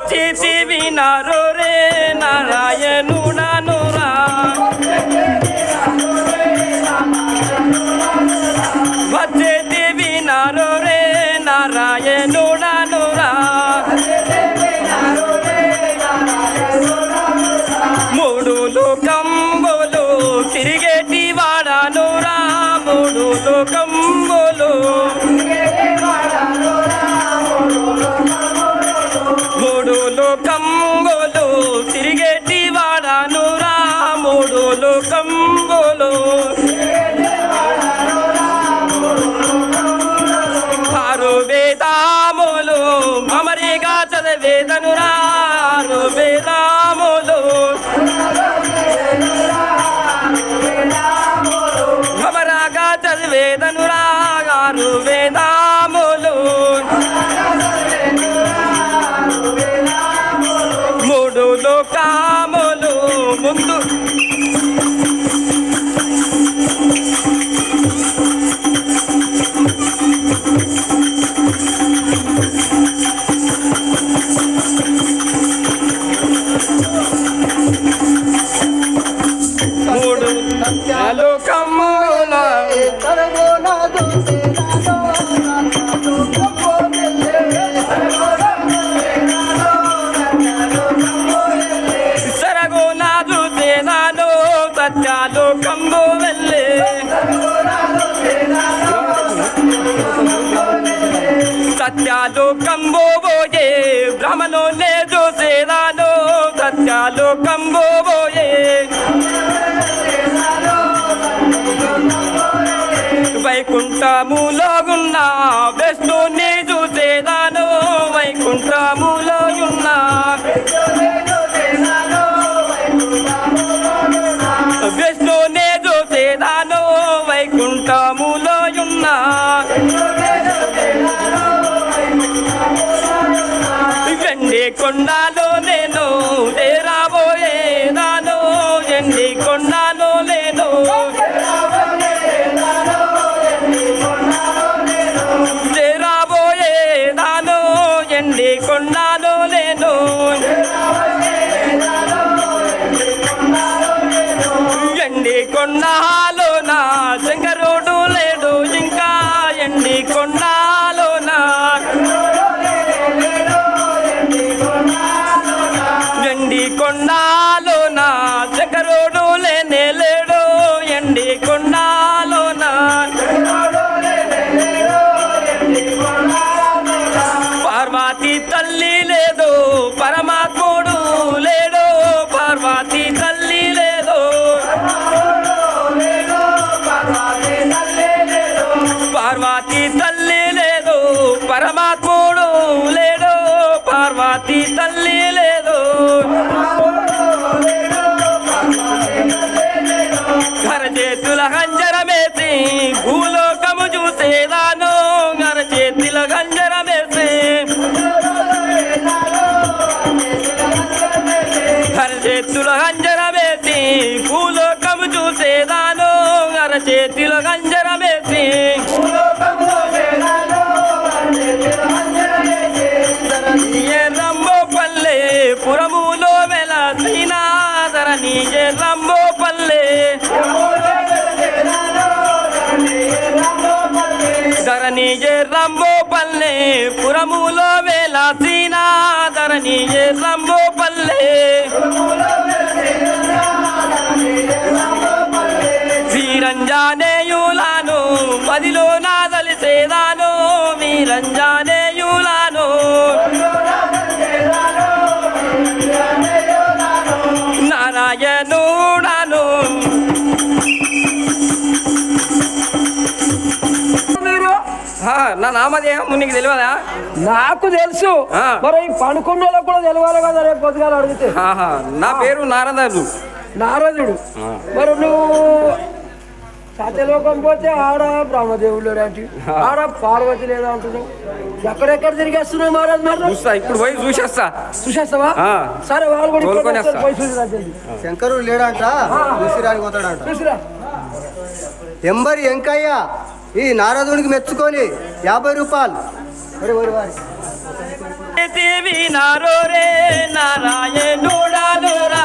వచ్చి వినారో రే నారాయణుడనురా వచ్చేది వినారో రే నారాయణుడనురా మూడు లోకంబులు తిరిగేటి వాడానురా మూడు లోకంబులు లోకంబులో లోకముల సరగోనాదు తేనాలో సత్యాలు కంబు వెళ్ళే. సత్యాలు కంబు పోయే లేదు సేనాను సత్యాలు కంబు వైకుంఠములో ఉన్న విష్ణుని చూసేదాను. వైకుంఠములో ఉన్న విష్ణుని చూసేదాను వైకుంఠములో ఉన్న ఎండి కొండలో నేను పరమాత్ముడు లేడు పార్వతి తల్లి లేదు. గర చేతుల గంజరమేసి ధరణి రంబో పల్లె పురములో వేల శ్రీనాథరణి జే రంబో పల్లె? వీరంజానేయులాను మదిలో నాదలిసేదాను వీరంజానేయులాను. నారాయణుడాను నా నామధేయం నీకు తెలియదా నాకు తెలుసు. మరి వాళ్ళకు కూడా తెలియాలి కదా రేపు పొద్దుగాల అడిగితే? నా పేరు నారదరు నారదుడు. మరి నువ్వు సత్యలోకం పోతే ఆడ బ్రహ్మదేవుడు లాంటి ఆడ పార్వతి లేదా అంటున్నావు? ఎక్కడెక్కడ తిరిగేస్తున్నావు మహారాజ్ మరి? చూస్తా ఇప్పుడు పోయి చూసేస్తా. చూసేస్తావా. సరే వాళ్ళు కూడా. శంకరుడు లేడంట విసిరానికి పోతాడంట. చూసిరా ఎంబరి ఎంకయ్య ఈ నారదుడికి మెచ్చుకొని యాభై రూపాయలు ఒరే, ఒరే, వారి. చేతి వినారో రే నారాయణుడానురా